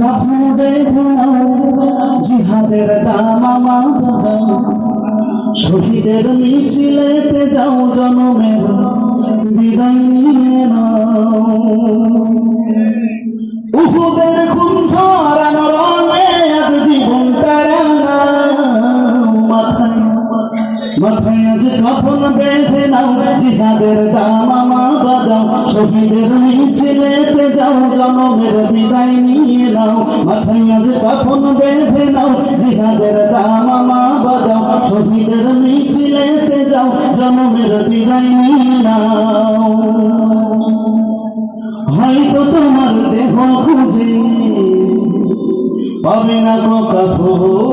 কাপড় বেঁধে নাও জিহাদের শহীদের মিছিলেতে যাও জনমের বিদায় নিয়ে নাও। মাথায় আজ কাপন বেঁধে নাও জিহাদের দামামা বাজাও শহীদের মিছিলেতে যাও জনমের বিদায় নিয়ে নাও মাথায় আজ কাপন বেঁধে নাও জিহাদের দামামা বাজাও শহীদের মিছিলেতে যাও জনমের বিদায় নিয়ে নাও হয়তো তোমার দেহ খুঁজে পাবে না গো কাপড়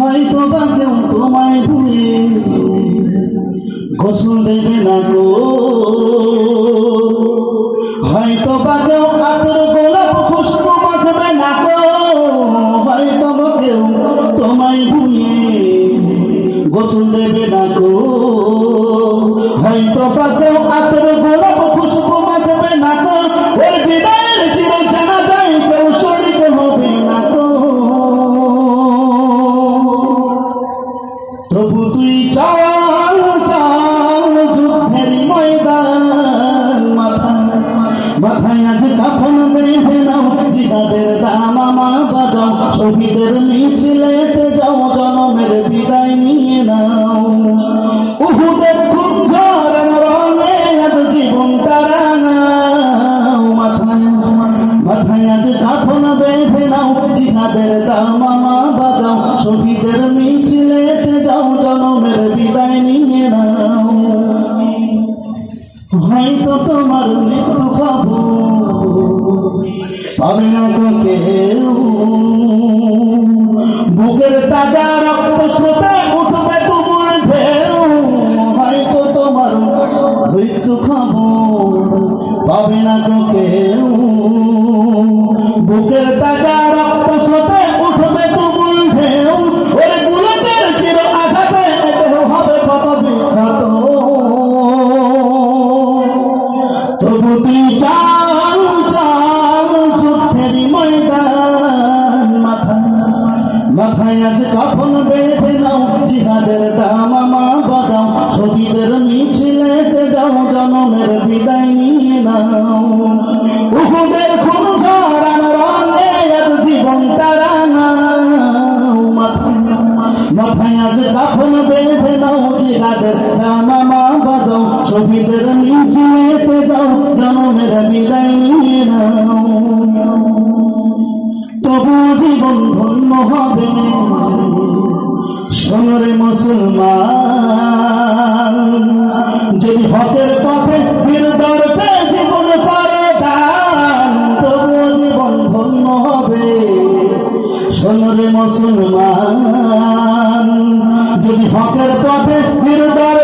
হয়তো বা কেউ তোমায় ভুলে গোসল দেবে না গো। হয়তো বা কেউ আতর গোলাপ খুশবু মাখবে না গো। হয়তো বা কেউ তোমায় ভুলে গোসল দেবে না গো। হয়তো বা কেউ তবু তুই চাল চাল যুদ্ধের ময়দান মাথায়। মাথায় আজ কাফন বেঁধে নাও, জিহাদের দামামা বাজাও, শহীদের মিছিলেতে যাও বিদায় নিয়ে নাও হয়তো তোমার মৃত্যু খবর পাবে না তো বুকের তাজা রক্ত স্রোতে উঠবে তোমার ঢেউ। হয়তো তোমার মৃত্যু খবর পাবে না তো কেউ। বুকের তাজা রক্ত মাথায় আজ কাফন বেঁধে নাও, জিহাদের দামামা বাজাও শহীদের মিছিলেতে যাও, জনমের বিদায় নিয়ে নাও। উহুদের খুন ঝরানো রঙে আজ জীবন তারা নাও মাথায় আজ কাফন বেঁধে নাও, জিহাদের দামামা বাজাও শহীদের মিছিলেতে যাও, জনমের বিদায় নিয়ে নাও। তবু জীবন ধন্য হবে সোনরে মুসলমান, যদি হকের পথে বীরদর জীবন করে দান তবু জীবন ধন্য হবে সোনরে মুসলমান, যদি হকের পথে বীরদর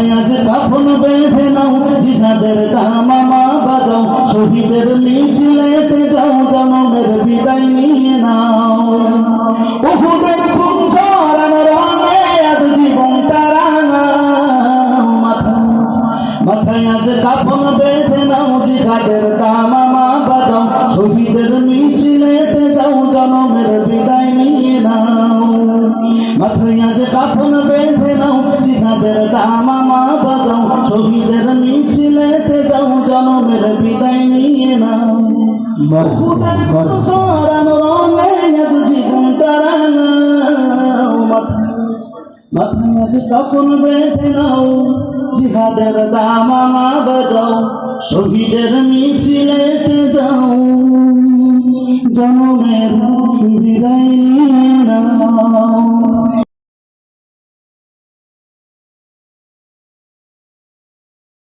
মাথায় আজ কাফন বেঁধে নাও, জিহাদের দামামা বাজাও, শহীদের মিছিলেতে যাও, জনমের বিদায় নিয়ে নাও। উহুদের ঝরানো রঙে আজ জীবনটা রাঙা মাথায় আজ কাফন বেঁধে নাও, জিহাদের দামামা দামামা বাজাও, শহীদের মিছিলেতে যাও, জনমের বিদায় নিয়ে নাও। কাফন বেঁধে নাও, জিহাদের দামামা বাজাও, শহীদের মিছিলেতে যাও।